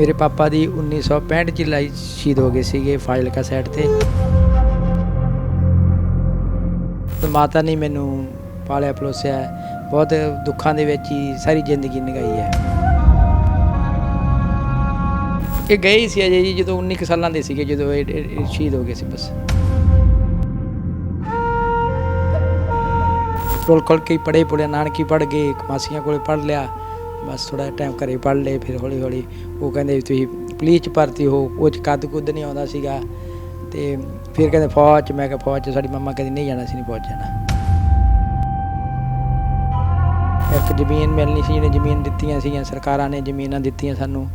ਮੇਰੇ ਪਾਪਾ ਦੀ 1965 ਚ ਲਾਈ ਸ਼ਹੀਦ ਹੋ ਗਏ ਸੀਗੇ ਫਾਜ਼ਿਲਕਾ ਸਾਈਡ ਤੇ। ਮਾਤਾ ਨੇ ਮੈਨੂੰ ਪਾਲਿਆ ਪਲੋਸਿਆ। ਬਹੁਤ ਦੁੱਖਾਂ ਦੇ ਵਿੱਚ ਹੀ ਸਾਰੀ ਜ਼ਿੰਦਗੀ ਲੰਘਾਈ ਹੈ। ਇਹ ਗਏ ਸੀ ਅਜੇ ਜੀ ਜਦੋਂ 19 ਕੁ ਸਾਲਾਂ ਦੇ ਸੀਗੇ, ਜਦੋਂ ਇਹ ਸ਼ਹੀਦ ਹੋ ਗਏ ਸੀ ਬਸ। ਰੋਲ ਕੋਲ ਕੇ ਪੜੇ ਪੜੇ ਨਾਨਕੀ ਪੜ ਗਏ ਮਾਸੀਆਂ ਕੋਲੇ ਪੜ ਲਿਆ। ਬਸ ਥੋੜਾ ਟਾਈਮ ਘਰੇ ਪੜ ਲਏ, ਫਿਰ ਹੌਲੀ ਹੌਲੀ ਉਹ ਕਹਿੰਦੇ ਵੀ ਤੁਸੀਂ ਪੁਲਿਸ ਚ ਭਰਤੀ ਹੋ ਉਹ ਚ ਕੱਦ ਕੁੱਦ ਨਹੀਂ ਆਉਂਦਾ ਸੀਗਾ। ਤੇ ਫਿਰ ਕਹਿੰਦੇ ਫੌਜ ਚ, ਮੈਂ ਕਿਹਾ ਫੌਜ ਚ, ਸਾਡੀ ਮੰਮਾ ਕਹਿੰਦੀ ਨਹੀਂ ਜਾਣਾ ਸੀ ਨਹੀਂ ਫੌਜ ਜਾਣਾ। ਇੱਕ ਜ਼ਮੀਨ ਮਿਲਣੀ ਸੀ, ਜਿਹਨੇ ਜ਼ਮੀਨ ਦਿੱਤੀਆਂ ਸੀਗੀਆਂ, ਸਰਕਾਰਾਂ ਨੇ ਜ਼ਮੀਨਾਂ ਦਿੱਤੀਆਂ ਸਾਨੂੰ।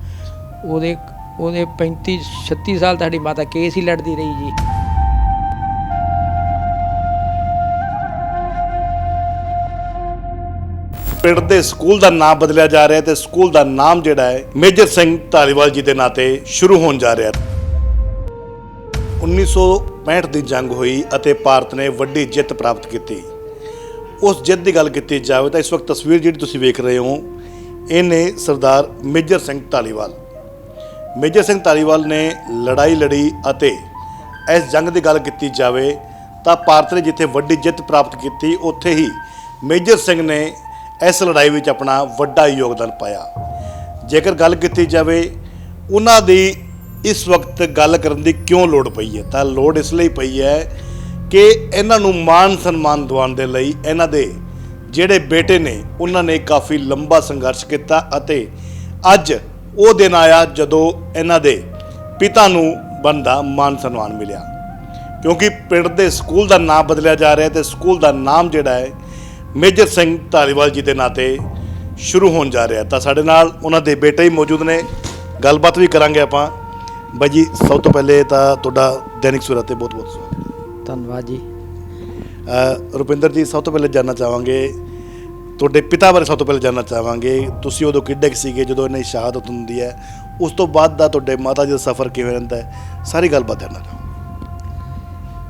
ਉਹਦੇ ਉਹਦੇ 35 36 ਸਾਲ ਤੁਹਾਡੀ ਮਾਤਾ ਕੇਸ ਹੀ ਲੜਦੀ ਰਹੀ ਜੀ। ਪਿੰਡ ਦੇ ਸਕੂਲ ਦਾ ਨਾਮ ਬਦਲਿਆ ਜਾ ਰਿਹਾ ਹੈ ਤੇ ਸਕੂਲ ਦਾ ਨਾਮ ਜਿਹੜਾ ਹੈ ਮੇਜਰ ਸਿੰਘ ਧਾਲੀਵਾਲ ਜੀ ਦੇ ਨਾਂ ਤੇ ਸ਼ੁਰੂ ਹੋਣ ਜਾ ਰਿਹਾ ਹੈ। 1965 ਦੀ ਜੰਗ ਹੋਈ ਅਤੇ ਭਾਰਤ ਨੇ ਵੱਡੀ ਜਿੱਤ ਪ੍ਰਾਪਤ ਕੀਤੀ। ਉਸ ਜਿੱਤ ਦੀ ਗੱਲ ਕੀਤੀ ਜਾਵੇ ਤਾਂ ਇਸ ਵਕਤ ਤਸਵੀਰ ਜਿਹੜੀ ਤੁਸੀਂ ਵੇਖ ਰਹੇ ਹੋ ਇਹ ਨੇ ਸਰਦਾਰ ਮੇਜਰ ਸਿੰਘ ਧਾਲੀਵਾਲ। ਮੇਜਰ ਸਿੰਘ ਧਾਲੀਵਾਲ ਨੇ ਲੜਾਈ ਲੜੀ ਅਤੇ ਇਸ ਜੰਗ ਦੀ ਗੱਲ ਕੀਤੀ ਜਾਵੇ ਤਾਂ ਭਾਰਤ ਨੇ ਜਿੱਥੇ ਵੱਡੀ ਜਿੱਤ ਪ੍ਰਾਪਤ ਕੀਤੀ, ਉੱਥੇ ਹੀ ਮੇਜਰ ਸਿੰਘ ਨੇ ਇਸ ਲੜਾਈ ਵਿੱਚ ਆਪਣਾ ਵੱਡਾ ਯੋਗਦਾਨ ਪਾਇਆ। ਜੇਕਰ ਗੱਲ ਕੀਤੀ ਜਾਵੇ, ਉਹਨਾਂ ਦੀ ਇਸ ਵਕਤ ਗੱਲ ਕਰਨ ਦੀ ਕਿਉਂ ਲੋੜ ਪਈ ਹੈ? ਤਾਂ ਲੋੜ ਇਸ ਲਈ ਪਈ ਹੈ ਕਿ ਇਹਨਾਂ ਨੂੰ ਮਾਣ ਸਨਮਾਨ ਦਿਵਾਉਣ ਦੇ ਲਈ ਇਹਨਾਂ ਦੇ ਜਿਹੜੇ ਬੇਟੇ ਨੇ, ਉਹਨਾਂ ਨੇ ਕਾਫੀ ਲੰਬਾ ਸੰਘਰਸ਼ ਕੀਤਾ ਅਤੇ ਅੱਜ ਉਹ ਦਿਨ ਆਇਆ ਜਦੋਂ ਇਹਨਾਂ ਦੇ ਪਿਤਾ ਨੂੰ ਬੰਦਾ ਮਾਨ ਸਨਮਾਨ ਮਿਲਿਆ। ਕਿਉਂਕਿ ਪਿੰਡ ਦੇ ਸਕੂਲ ਦਾ ਨਾਮ ਬਦਲਿਆ ਜਾ ਰਿਹਾ ਤੇ ਸਕੂਲ ਦਾ ਨਾਮ ਜਿਹੜਾ ਹੈ ਮੇਜਰ ਸਿੰਘ ਧਾਲੀਵਾਲ ਜੀ ਦੇ ਨਾਂ ਤੇ ਸ਼ੁਰੂ ਹੋਣ ਜਾ ਰਿਹਾ ਤਾਂ ਸਾਡੇ ਨਾਲ ਉਹਨਾਂ ਦੇ ਬੇਟੇ ਹੀ ਮੌਜੂਦ ਨੇ। ਗੱਲਬਾਤ ਵੀ ਕਰਾਂਗੇ ਆਪਾਂ। ਬਾਈ ਜੀ ਸਭ ਤੋਂ ਪਹਿਲੇ ਤਾਂ ਤੁਹਾਡਾ ਦੈਨਿਕ ਸੁਰਤ ਤੇ ਬਹੁਤ ਬਹੁਤ ਸਵਾਗਤ ਧੰਨਵਾਦ ਜੀ। ਰੁਪਿੰਦਰ ਜੀ ਸਭ ਤੋਂ ਪਹਿਲੇ ਜਾਨਣਾ ਚਾਹਾਂਗੇ। ਤੁਹਾਡੇ ਪਿਤਾ ਬਾਰੇ ਸਭ ਤੋਂ ਪਹਿਲੇ ਜਾਨਣਾ ਚਾਹਾਂਗੇ। ਤੁਸੀਂ ਉਦੋਂ ਕਿੱਡੇ ਕੁ ਸੀਗੇ ਜਦੋਂ ਇਹਨਾਂ ਦੀ ਸ਼ਹਾਦਤ ਹੁੰਦੀ ਹੈ। ਉਸ ਤੋਂ ਬਾਅਦ ਦਾ ਤੁਹਾਡੇ ਮਾਤਾ ਜੀ ਦਾ ਸਫ਼ਰ ਕਿਵੇਂ ਰਹਿੰਦਾ ਹੈ? ਸਾਰੀ ਗੱਲਬਾਤ ਜਾਨਣਾ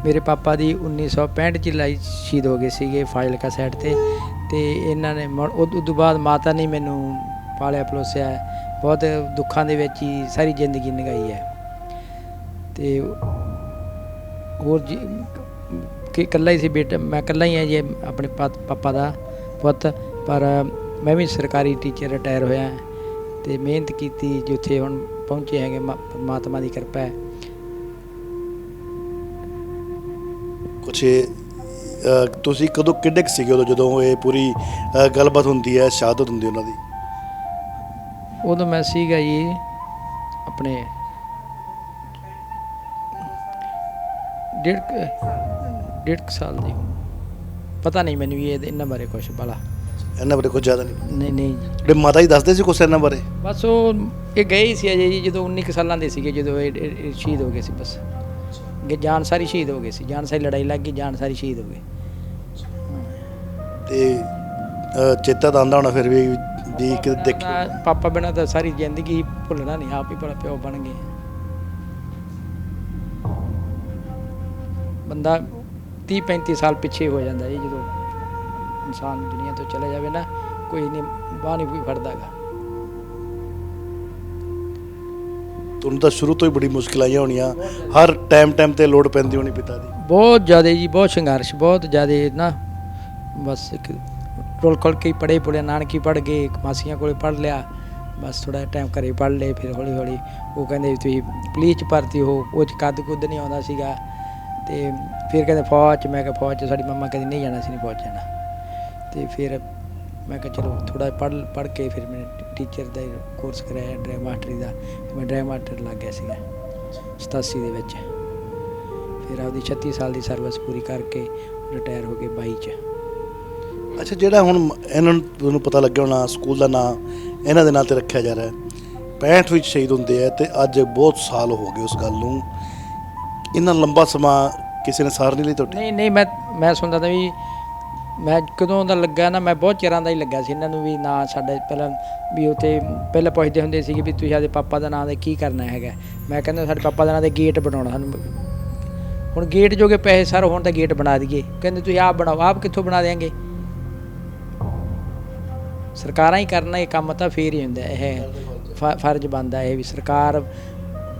ਮੇਰੇ ਪਾਪਾ ਦੀ 1965 ਚ ਲਾਈ ਸ਼ਹੀਦ ਹੋ ਗਏ ਸੀਗੇ ਫਾਜ਼ਿਲਕਾ ਸਾਈਡ ਤੇ। ਤੇ ਇਹਨਾਂ ਨੇ ਮੁੜ- ਉਹ ਤੋਂ ਬਾਅਦ ਮਾਤਾ ਨੇ ਮੈਨੂੰ ਪਾਲਿਆ, ਪਲੋਸਿਆ। ਬਹੁਤ ਦੁੱਖਾਂ ਦੇ ਵਿੱਚ ਹੀ ਸਾਰੀ ਜ਼ਿੰਦਗੀ ਲੰਘਾਈ ਹੈ। ਤੇ ਹੋਰ ਜੀ, ਕਿ ਇਕੱਲਾ ਹੀ ਸੀ ਬੇਟਾ, ਮੈਂ ਇਕੱਲਾ ਹੀ ਹਾਂ ਜੀ, ਆਪਣੇ ਪਾ- ਪਾਪਾ ਦਾ ਪੁੱਤ। ਪਰ ਮੈਂ ਵੀ ਸਰਕਾਰੀ ਟੀਚਰ ਰਿਟਾਇਰ ਹੋਇਆ। ਤੇ ਮਿਹਨਤ ਕੀਤੀ, ਜਿੱਥੇ ਹੁਣ ਪਹੁੰਚੇ ਹੈਗੇ ਮਾ- ਪਰਮਾਤਮਾ ਦੀ ਕਿਰਪਾ ਹੈ। ਕੁਛ ਤੁਸੀਂ ਕਦੋਂ ਕਿੱਡੇ ਕੁ ਸੀਗੇ ਉਦੋਂ ਜਦੋਂ ਇਹ ਪੂਰੀ ਅ, ਗੱਲਬਾਤ ਹੁੰਦੀ ਹੈ ਸ਼ਹਾਦਤ ਹੁੰਦੀ ਉਹਨਾਂ ਦੀ? ਉਦੋਂ ਮੈਂ ਸੀਗਾ ਜੀ ਆਪਣੇ ਡੇਢ ਕੁ- ਡੇਢ ਕੁ ਸਾਲ ਦੀ। ਪਤਾ ਨਹੀਂ ਮੈਨੂੰ ਇਹ ਇਹਨਾਂ ਬਾਰੇ ਕੁਝ ਬਲਾ ਇਹਨਾਂ ਬਾਰੇ ਕੁਝ ਜ਼ਿਆਦਾ ਨਹੀਂ। ਨਹੀਂ ਨਹੀਂ। ਜੀ। ਜਿਹੜੇ ਮਾਤਾ ਜੀ ਦੱਸਦੇ ਸੀ ਕੁਛ ਇਹਨਾਂ ਬਾਰੇ? ਬਸ ਉਹ ਇਹ ਗਏ ਹੀ ਸੀ ਅਜੇ ਜੀ ਜਦੋਂ 19 ਕੁ ਸਾਲਾਂ ਦੇ ਸੀਗੇ ਜਦੋਂ ਇਹ ਇਹ- ਇਹ ਸ਼ਹੀਦ ਹੋ ਗਏ ਸੀ ਬਸ। ਕਿ ਜਾਨ ਸਾਰੀ ਸ਼ਹੀਦ ਹੋ ਗਏ ਸੀ ਜਾਨ ਸਾਰੀ ਲੜਾਈ ਲੱਗ ਗਈ ਜਾਨ ਸਾਰੀ ਸ਼ਹੀਦ ਹੋ ਗਏ। ਤੇ ਅ, ਚੇਤਾ ਤਾਂ ਆਉਂਦਾ ਹੋਣਾ ਫਿਰ ਵੀ ਵੀ ਕਿ ਦੇਖ ਪਾਪਾ ਬਿਨਾਂ ਤਾਂ ਸਾਰੀ ਜ਼ਿੰਦਗੀ ਭੁੱਲਣਾ ਨਹੀਂ ਆਪ ਹੀ ਬੜਾ ਪਿਓ ਬਣ ਗਏ। ਬੰਦਾ 30 35 ਸਾਲ ਪਿੱਛੇ ਹੋ ਜਾਂਦਾ ਜੀ ਜਦੋਂ ਇਨਸਾਨ ਦੁਨੀਆ ਤੋਂ ਚਲੇ ਜਾਵੇ ਨਾ ਕੋਈ ਨਹੀਂ ਬਾਹ ਨਹੀਂ ਕੋਈ ਫੜਦਾਗਾ। ਤੁਹਾਨੂੰ ਤਾਂ ਸ਼ੁਰੂ ਤੋਂ ਹੀ ਬੜੀ ਮੁਸ਼ਕਿਲ ਆਈਆਂ ਹੋਣੀਆਂ। ਹਰ ਟਾਈਮ ਟਾਈਮ ਤੇ ਲੋਡ ਪੈਂਦੀ ਹੋਣੀ ਪਿਤਾ ਦੀ। ਬਹੁਤ ਜ਼ਿਆਦਾ ਜੀ, ਬਹੁਤ ਸੰਘਰਸ਼, ਬਹੁਤ ਜ਼ਿਆਦਾ ਨਾ। ਬਸ ਇੱਕ ਰੋਲ ਖੋਲ ਕੇ ਪੜੇ ਪੜੇ ਨਾਨਕੀ ਪੜ ਗਏ ਮਾਸੀਆਂ ਕੋਲੇ ਪੜ ਲਿਆ। ਬਸ ਥੋੜਾ ਟਾਈਮ ਘਰੇ ਪੜ ਲਏ, ਫਿਰ ਹੌਲੀ ਹੌਲੀ ਉਹ ਕਹਿੰਦੇ ਵੀ ਤੁਸੀਂ ਪੁਲਿਸ ਚ ਭਰਤੀ ਹੋ, ਉਹ ਚ ਕੱਦ ਕੁੱਦ ਨਹੀਂ ਆਉਂਦਾ ਸੀਗਾ। ਤੇ ਫਿਰ ਕਹਿੰਦੇ ਫੌਜ ਚ, ਮੈਂ ਕਿਹਾ ਫੌਜ ਚ, ਸਾਡੀ ਮੰਮਾ ਕਹਿੰਦੀ ਨਹੀਂ ਜਾਣਾ ਸੀ ਨਹੀਂ ਫੌਜ ਜਾਣਾ। ਤੇ ਫਿਰ ਮੈਂ ਕਿਹਾ ਚਲੋ ਥੋੜਾ ਪੜ ਪੜ ਕੇ ਫਿਰ ਮੈਂ ਟੀਚਰ ਦਾ ਕੋਰਸ ਕਰਾਇਆ ਡਰਾਈਵ ਮਾਸਟਰੀ ਦਾ। ਮੈਂ ਡਰਾਈਵ ਮਾਸਟਰ ਲੱਗ ਗਿਆ ਸੀਗਾ 87 ਦੇ ਵਿੱਚ। ਫਿਰ ਆਪਦੀ 36 ਸਾਲ ਦੀ ਸਰਵਿਸ ਪੂਰੀ ਕਰਕੇ ਰਿਟਾਇਰ ਹੋ ਕੇ 22 ਚ। ਅੱਛਾ ਜਿਹੜਾ ਹੁਣ ਇਹਨਾਂ ਨੂੰ ਤੁਹਾਨੂੰ ਪਤਾ ਲੱਗਿਆ ਹੋਣਾ ਸਕੂਲ ਦਾ ਨਾਂ ਇਹਨਾਂ ਦੇ ਨਾਂ ਤੇ ਰੱਖਿਆ ਜਾ ਰਿਹਾ ਹੈ। 65 ਵਿੱਚ ਸ਼ਹੀਦ ਹੁੰਦੇ ਆ ਤੇ ਅੱਜ ਬਹੁਤ ਸਾਲ ਹੋ ਗਏ ਉਸ ਗੱਲ ਨੂੰ। ਇੰਨਾ ਲੰਬਾ ਸਮਾਂ ਕਿਸੇ ਨੇ ਸਾਰ ਨਹੀਂ ਲਈ ਤੁਹਾਡੀ? ਨਹੀਂ ਨਹੀਂ ਮੈਂ ਮੈਂ ਸੁਣਦਾ ਤਾਂ ਵੀ ਮੈਂ ਕਦੋਂ ਦਾ ਲੱਗਾ ਨਾ, ਮੈਂ ਬਹੁਤ ਚਿਰਾਂ ਦਾ ਹੀ ਲੱਗਾ ਸੀ ਇਹਨਾਂ ਨੂੰ ਵੀ ਨਾ ਸਾਡੇ ਪਹਿਲਾਂ ਵੀ ਉਤੇ ਪਹਿਲਾਂ ਪੁੱਛਦੇ ਹੁੰਦੇ ਸੀ ਵੀ ਤੁਸੀਂ ਆਦੇ ਪਾਪਾ ਦਾ ਨਾਂ ਤੇ ਕੀ ਕਰਨਾ ਹੈਗਾ। ਮੈਂ ਕਹਿੰਦਾ ਸਾਡੇ ਪਾਪਾ ਦਾ ਨਾਂ ਤੇ ਗੇਟ ਬਣਾਉਣਾ ਸਾਨੂੰ। ਹੁਣ ਗੇਟ ਜੋਗੇ ਪੈਸੇ ਸਰ ਹੁਣ ਤਾਂ ਗੇਟ ਬਣਾ ਦਈਏ। ਕਹਿੰਦੇ ਤੁਸੀਂ ਆਪ ਬਣਾਓ, ਆਪ ਕਿੱਥੋਂ ਬਣਾ ਦੇਾਂਗੇ ਸਰਕਾਰਾਂ ਹੀ ਕਰਨਾ, ਇਹ ਕੰਮ ਤਾਂ ਫੇਰ ਹੀ ਹੁੰਦਾ ਇਹ ਫ- ਫਰਜ਼ ਬਣਦਾ ਇਹ ਵੀ ਸਰਕਾਰ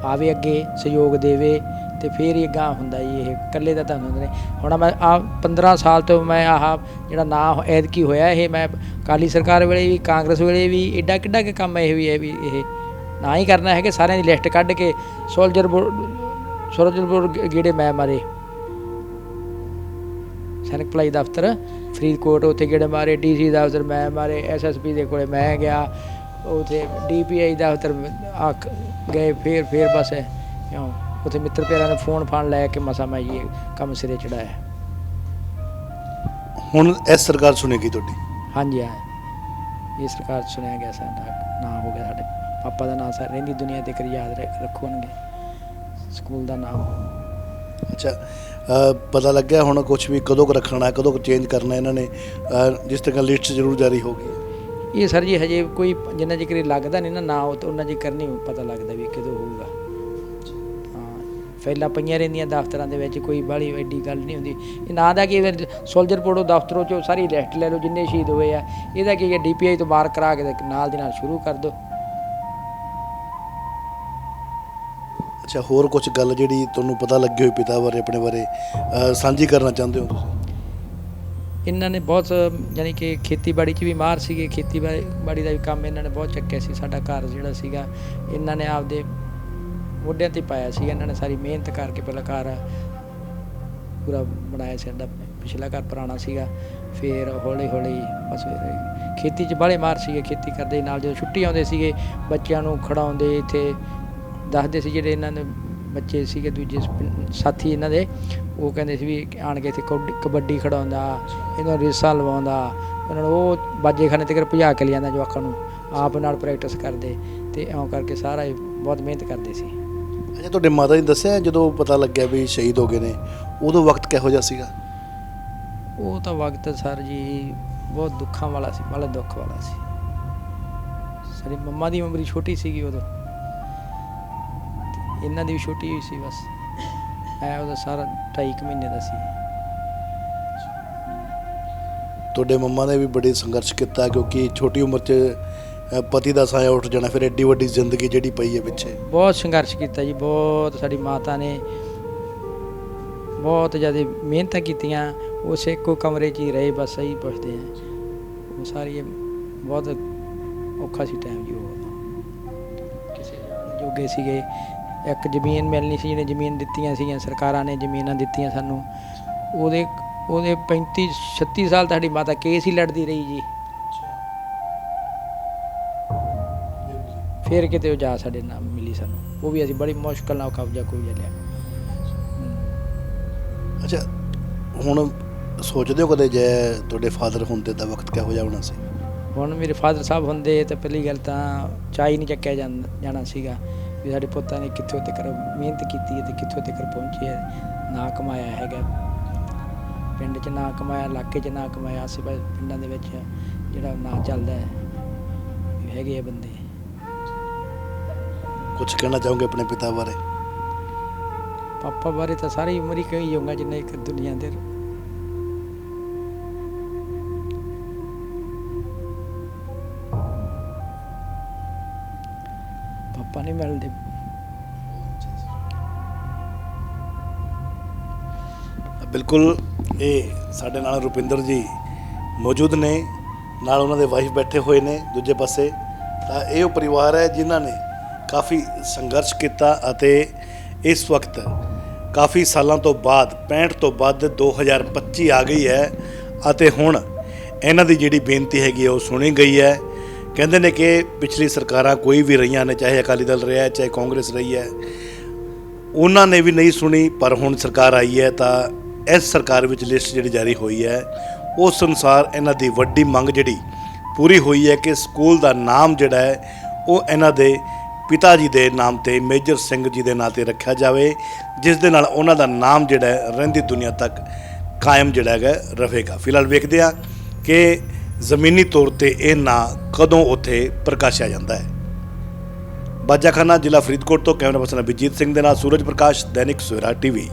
ਆਵੇ ਅੱਗੇ, ਸਹਿਯੋਗ ਦੇਵੇ। ਤੇ ਫੇਰ ਹੀ ਅਗਾਂਹ ਹੁੰਦਾ ਜੀ, ਇਹ ਇਕੱਲੇ ਦਾ ਤਾਂ ਹੁੰਦੇ ਨੇ। ਹੁਣ ਮੈਂ ਆ 15 ਸਾਲ ਤੋਂ ਮੈਂ ਆਹ ਜਿਹੜਾ ਨਾਂ ਐਦਕੀ ਹੋਇਆ, ਇਹ ਮੈਂ ਕਾਲੀ ਸਰਕਾਰ ਵੇਲੇ ਵੀ, ਕਾਂਗਰਸ ਵੇਲੇ ਵੀ ਐਡਾ ਕਿੱਡਾ ਕੁ ਕੰਮ ਇਹ ਵੀ ਹੈ ਵੀ ਇਹ ਨਾ ਹੀ ਕਰਨਾ ਹੈ ਕਿ ਸਾਰਿਆਂ ਦੀ ਲਿਸਟ ਕੱਢ ਕੇ ਸੋਲਜਰ ਸੋਲਜਰਪੁਰ ਗੇੜੇ ਮੈਂ ਮਾਰੇ। ਸੈਨਿਕ ਭਲਾਈ ਦਫ਼ਤਰ, ਫਰੀਦਕੋਟ, ਉੱਥੇ ਗੇੜੇ ਮਾਰੇ, ਡੀਸੀ ਦਫ਼ਤਰ ਮੈਂ ਮਾਰੇ ਐਸਐਸਪੀ ਦੇ ਕੋਲੇ ਮੈਂ ਗਿਆ, ਉੱਥੇ ਡੀਪੀਆਈ ਦਾ ਆ ਕ- ਗਏ, ਫੇਰ ਫੇਰ ਬਸ ਕਿਉਂ ਉੱਥੇ ਮਿੱਤਰ ਪਿਆਰਿਆਂ ਨੇ ਫੋਨ ਫਾਨ ਲੈ ਕੇ ਮਸਾ ਮੈਂ ਜੀ ਕੰਮ ਸਿਰੇ ਚੜਾਇਆ। ਹੁਣ ਇਸ ਸਰਕਾਰ ਸੁਣੇਗੀ ਤੁਹਾਡੀ? ਹਾਂਜੀ ਹਾਂ। ਇਹ ਸਰਕਾਰ ਸੁਣਿਆ ਗਿਆ ਸਾਡਾ ਨਾਂ ਹੋ ਗਿਆ ਸਾਡੇ। ਪਾਪਾ ਦਾ ਨਾਂ ਸਾ ਰਹਿੰਦੀ ਦੁਨੀਆ ਤੇ ਕਰ ਯਾਦ ਰੱਖ- ਰੱਖਣਗੇ। ਸਕੂਲ ਦਾ ਨਾਮ। ਅੱਛਾ ਪਤਾ ਲੱਗਿਆ ਹੁਣ ਕੁਝ ਵੀ ਕਦੋਂ ਕੁ ਰੱਖਣਾ ਹੈ ਕਦੋਂ ਕੁ ਚੇਂਜ ਕਰਨਾ ਇਹਨਾਂ ਨੇ? ਜਿਸ ਤਰ੍ਹਾਂ ਲਿਸਟ ਜ਼ਰੂਰ ਜਾਰੀ ਹੋਗੀ ਇਹ ਸਰ ਜੀ ਹਜੇ ਕੋਈ ਜਿੰਨਾ ਜਿਕਰ ਇਹ ਲੱਗਦਾ ਨਹੀਂ ਨਾ ਨਾ ਉਹ ਤਾਂ ਉਹਨਾਂ ਜਿਕਰ ਨਹੀਂ ਪਤਾ ਲੱਗਦਾ ਵੀ ਕਦੋਂ ਹੋਊਗਾ। ਫਾਈਲਾਂ ਪਈਆਂ ਰਹਿੰਦੀਆਂ ਦਫ਼ਤਰਾਂ ਦੇ ਵਿੱਚ ਕੋਈ ਬਾਹਲੀ ਐਡੀ ਗੱਲ ਨਹੀਂ ਹੁੰਦੀ। ਇਹ ਨਾਂ ਦਾ ਕੀ ਸੋਲਜਰ ਪੋੜੋ ਦਫ਼ਤਰੋਂ ਚੋਂ ਸਾਰੀ ਲਿਸਟ ਲੈ ਲਓ ਜਿੰਨੇ ਸ਼ਹੀਦ ਹੋਏ ਆ ਇਹਦਾ ਕੀ ਹੈ ਡੀਪੀਆਈ ਤੋਂ ਮਾਰ ਕਰਾ ਕੇ ਨਾਲ ਦੀ ਨਾਲ ਸ਼ੁਰੂ ਕਰ ਦਿਓ। ਅੱਛਾ ਹੋਰ ਕੁਝ ਗੱਲ ਜਿਹੜੀ ਤੁਹਾਨੂੰ ਪਤਾ ਲੱਗੀ ਹੋਈ ਪਿਤਾ ਬਾਰੇ ਆਪਣੇ ਬਾਰੇ ਸਾਂਝੀ ਕਰਨਾ ਚਾਹੁੰਦੇ ਹੋ ਤੁਸੀਂ? ਇਹਨਾਂ ਨੇ ਬਹੁਤ ਯਾਨੀ ਕਿ ਖੇਤੀਬਾੜੀ 'ਚ ਵੀ ਮਾਰ ਸੀਗੇ ਖੇਤੀਬਾੜੀ ਬਾੜੀ ਦਾ ਵੀ ਕੰਮ ਇਹਨਾਂ ਨੇ ਬਹੁਤ ਚੱਕਿਆ ਸੀ ਸਾਡਾ ਘਰ ਜਿਹੜਾ ਸੀਗਾ ਇਹਨਾਂ ਨੇ ਆਪਦੇ ਮੋਢਿਆਂ ਤੇ ਪਾਇਆ ਸੀ ਇਹਨਾਂ ਨੇ ਸਾਰੀ ਮਿਹਨਤ ਕਰਕੇ ਪਹਿਲਾਂ ਘਰ ਪੂਰਾ ਬਣਾਇਆ ਸੀ ਸਾਡਾ, ਪਿਛਲਾ ਘਰ ਪੁਰਾਣਾ ਸੀਗਾ, ਫਿਰ ਹੌਲੀ ਹੌਲੀ ਬਸ ਖੇਤੀ 'ਚ ਬਾਹਲੇ ਮਾਰ ਸੀਗੇ, ਖੇਤੀ ਕਰਦੇ ਨਾਲ ਜਦੋਂ ਛੁੱਟੀ ਆਉਂਦੇ ਸੀਗੇ, ਬੱਚਿਆਂ ਨੂੰ ਖੜਾਉਂਦੇ ਇੱਥੇ, ਦੱਸਦੇ ਸੀ ਜਿਹੜੇ ਇਹਨਾਂ ਦੇ ਬੱਚੇ ਸੀਗੇ, ਦੂਜੇ ਸਾਥੀ ਇਹਨਾਂ ਦੇ, ਉਹ ਕਹਿੰਦੇ ਸੀ ਵੀ ਆਣ ਕੇ ਇੱਥੇ ਕਬੱਡੀ- ਕਬੱਡੀ ਖੜਾਉਂਦਾ ਇਹਨਾਂ ਨੂੰ ਰੇਸਾਂ ਲਵਾਉਂਦਾ, ਉਹਨਾਂ ਨੂੰ ਉਹ ਬਾਜੇਖਾਨੇ ਤੱਕ ਭਜਾ ਕੇ ਲਿਆਂਦਾ ਜਵਾਕਾਂ ਨੂੰ, ਆਪ ਨਾਲ ਪ੍ਰੈਕਟਿਸ ਕਰਦੇ ਤੇ ਇਉਂ ਕਰਕੇ ਸਾਰਾ ਹੀ ਬਹੁਤ ਮਿਹਨਤ ਕਰਦੇ ਸੀ। ਅੱਛਾ ਤੁਹਾਡੇ ਮਾਤਾ ਜੀ ਦੱਸਿਆ ਜਦੋਂ ਪਤਾ ਲੱਗਿਆ ਵੀ ਸ਼ਹੀਦ ਹੋ ਗਏ ਨੇ ਉਦੋਂ ਵਕਤ ਕਿਹੋ ਜਿਹਾ ਸੀਗਾ? ਉਹ ਤਾਂ ਵਕਤ ਸਰ ਜੀ ਬਹੁਤ ਦੁੱਖਾਂ ਵਾਲਾ ਸੀ ਬੜਾ ਦੁੱਖ ਵਾਲਾ ਸੀ। ਸਾਡੀ ਮੰਮਾ ਦੀ ਉਮਰ ਛੋਟੀ ਸੀਗੀ ਉਦੋਂ। ਇਹਨਾਂ ਦੀ ਵੀ ਛੋਟੀ ਹੋਈ ਸੀ ਬਸ। ਐ ਉਹਦਾ ਸਾਰਾ 2.5 ਮਹੀਨੇ ਦਾ ਸੀ। ਤੁਹਾਡੇ ਮੰਮਾ ਨੇ ਵੀ ਬੜੇ ਸੰਘਰਸ਼ ਕੀਤਾ ਕਿਉਂਕਿ ਛੋਟੀ ਉਮਰ 'ਚ ਅ, ਪਤੀ ਦਾ ਸਾਇਆ ਉੱਠ ਜਾਣਾ ਫਿਰ ਐਡੀ ਵੱਡੀ ਜ਼ਿੰਦਗੀ ਜਿਹੜੀ ਪਈ ਹੈ ਪਿੱਛੇ। ਬਹੁਤ ਸੰਘਰਸ਼ ਕੀਤਾ ਜੀ ਬਹੁਤ ਸਾਡੀ ਮਾਤਾ ਨੇ ਬਹੁਤ ਜ਼ਿਆਦਾ ਮਿਹਨਤਾਂ ਕੀਤੀਆਂ ਉਸੇ ਇੱਕੋ ਕਮਰੇ 'ਚ ਹੀ ਰਹੇ ਬਸ ਸਹੀ ਪੁੱਛਦੇ ਆ। ਸਾਰੀ ਇਹ ਬਹੁਤ ਔਖਾ ਸੀ ਟਾਈਮ ਜੀ ਉਹ। ਕਿਸੇ ਜੋਗੇ ਸੀਗੇ ਇੱਕ ਜ਼ਮੀਨ ਮਿਲਣੀ ਸੀ ਜਿਹਨੇ ਜ਼ਮੀਨ ਦਿੱਤੀਆਂ ਸੀਗੀਆਂ ਸਰਕਾਰਾਂ ਨੇ ਜ਼ਮੀਨਾਂ ਦਿੱਤੀਆਂ ਸਾਨੂੰ। ਉਹਦੇ ਉਹਦੇ 35 36 ਸਾਲ ਸਾਡੀ ਮਾਤਾ ਕੇਸ ਹੀ ਲੜਦੀ ਰਹੀ ਜੀ। ਫਿਰ ਕਿਤੇ ਉਹ ਜਾ ਸਾਡੇ ਨਾਲ ਮਿਲੀ ਸਾਨੂੰ। ਉਹ ਵੀ ਅਸੀਂ ਬੜੀ ਮੁਸ਼ਕਲ ਨਾਲ ਕਬਜ਼ਾ ਕੋਈ ਲਿਆ। ਅੱਛਾ ਹੁਣ ਸੋਚਦੇ ਹੋ ਕਦੇ ਜੇ ਤੁਹਾਡੇ ਫਾਦਰ ਹੁੰਦੇ ਤਾਂ ਵਕਤ ਕਿਹੋ ਜਿਹਾ ਹੋਣਾ ਸੀ? ਹੁਣ ਮੇਰੇ ਫਾਦਰ ਸਾਹਿਬ ਹੁੰਦੇ ਤਾਂ ਪਹਿਲੀ ਗੱਲ ਤਾਂ ਚਾਹ ਹੀ ਨਹੀਂ ਚੱਕਿਆ ਜਾਣ- ਸੀਗਾ ਵੀ ਸਾਡੇ ਪੁੱਤਾਂ ਨੇ ਕਿੱਥੋਂ ਤੱਕ ਮਿਹਨਤ ਕੀਤੀ ਹੈ ਤੇ ਕਿੱਥੋਂ ਤੱਕ ਪਹੁੰਚੇ ਹੈ। ਨਾ ਕਮਾਇਆ ਹੈਗਾ। ਪਿੰਡ 'ਚ ਨਾ ਕਮਾਇਆ ਇਲਾਕੇ 'ਚ ਨਾ ਕਮਾਇਆ ਆਸੇ ਪਾਸੇ ਪਿੰਡਾਂ ਦੇ ਵਿੱਚ ਜਿਹੜਾ ਨਾਂ ਚੱਲਦਾ ਹੈ। ਹੈਗੇ ਆ ਬੰਦੇ। ਕੁਝ ਕਹਿਣਾ ਚਾਹੋਗੇ ਆਪਣੇ ਪਿਤਾ ਬਾਰੇ? ਪਾਪਾ ਬਾਰੇ ਤਾਂ ਸਾਰੀ ਉਮਰ ਹੀ ਕਹੀ ਜਾਊਂਗਾ ਜਿੰਨਾ ਇੱਕ ਦੁਨੀਆ ਦੇ ਪਾਪਾ ਨਹੀਂ ਮਿਲਦੇ। ਬਿਲਕੁਲ ਇਹ ਸਾਡੇ ਨਾਲ ਰੁਪਿੰਦਰ ਜੀ ਮੌਜੂਦ ਨੇ ਨਾਲ ਉਹਨਾਂ ਦੇ ਵਾਈਫ ਬੈਠੇ ਹੋਏ ਨੇ ਦੂਜੇ ਪਾਸੇ। ਤਾਂ ਇਹ ਉਹ ਪਰਿਵਾਰ ਹੈ ਜਿਨ੍ਹਾਂ ਨੇ ਕਾਫੀ ਸੰਘਰਸ਼ ਕੀਤਾ ਅਤੇ ਇਸ ਵਕਤ ਕਾਫੀ ਸਾਲਾਂ ਤੋਂ ਬਾਅਦ 65 ਤੋਂ ਬਾਅਦ 2025 ਆ ਗਈ ਹੈ ਅਤੇ ਹੁਣ ਇਹਨਾਂ ਦੀ ਜਿਹੜੀ ਬੇਨਤੀ ਹੈਗੀ ਉਹ ਸੁਣੀ ਗਈ ਹੈ। ਕਹਿੰਦੇ ਨੇ ਕਿ ਪਿਛਲੀ ਸਰਕਾਰਾਂ ਕੋਈ ਵੀ ਰਹੀਆਂ ਨੇ, ਚਾਹੇ ਅਕਾਲੀ ਦਲ ਰਿਹਾ ਚਾਹੇ ਕਾਂਗਰਸ ਰਹੀ ਹੈ, ਉਹਨਾਂ ਨੇ ਵੀ ਨਹੀਂ ਸੁਣੀ, ਪਰ ਹੁਣ ਸਰਕਾਰ ਆਈ ਹੈ ਤਾਂ ਇਸ ਸਰਕਾਰ ਵਿੱਚ ਲਿਸਟ ਜਿਹੜੀ ਜਾਰੀ ਹੋਈ ਹੈ, ਉਸ ਅਨੁਸਾਰ ਇਹਨਾਂ ਦੀ ਵੱਡੀ ਮੰਗ ਜਿਹੜੀ ਪੂਰੀ ਹੋਈ ਹੈ ਕਿ ਸਕੂਲ ਦਾ ਨਾਮ ਜਿਹੜਾ ਹੈ, ਉਹ ਇਹਨਾਂ ਦੇ ਪਿਤਾ ਜੀ ਦੇ ਨਾਮ ਤੇ, ਮੇਜਰ ਸਿੰਘ ਜੀ ਦੇ ਨਾਂ ਤੇ ਰੱਖਿਆ ਜਾਵੇ, ਜਿਸ ਦੇ ਨਾਲ ਉਹਨਾਂ ਦਾ ਨਾਮ ਜਿਹੜਾ ਹੈ, ਰਹਿੰਦੀ ਦੁਨੀਆ ਤੱਕ ਕਾਇਮ ਜਿਹੜਾ ਹੈਗਾ, ਰਹੇਗਾ। ਫਿਲਹਾਲ ਵੇਖਦੇ ਹਾਂ ਕਿ ਜ਼ਮੀਨੀ ਤੌਰ ਤੇ ਇਹ ਨਾਂ ਕਦੋਂ ਉੱਥੇ ਪ੍ਰਕਾਸ਼ਿਆ ਜਾਂਦਾ ਹੈ। ਬਾਜਾਖਾਨਾ ਜ਼ਿਲ੍ਹਾ ਫਰੀਦਕੋਟ ਤੋਂ ਕੈਮਰਾ ਪਰਸਨ ਅਭਿਜੀਤ ਸਿੰਘ ਦੇ ਨਾਲ ਸੂਰਜ ਪ੍ਰਕਾਸ਼, ਦੈਨਿਕ ਸਵੇਰਾ ਟੀਵੀ।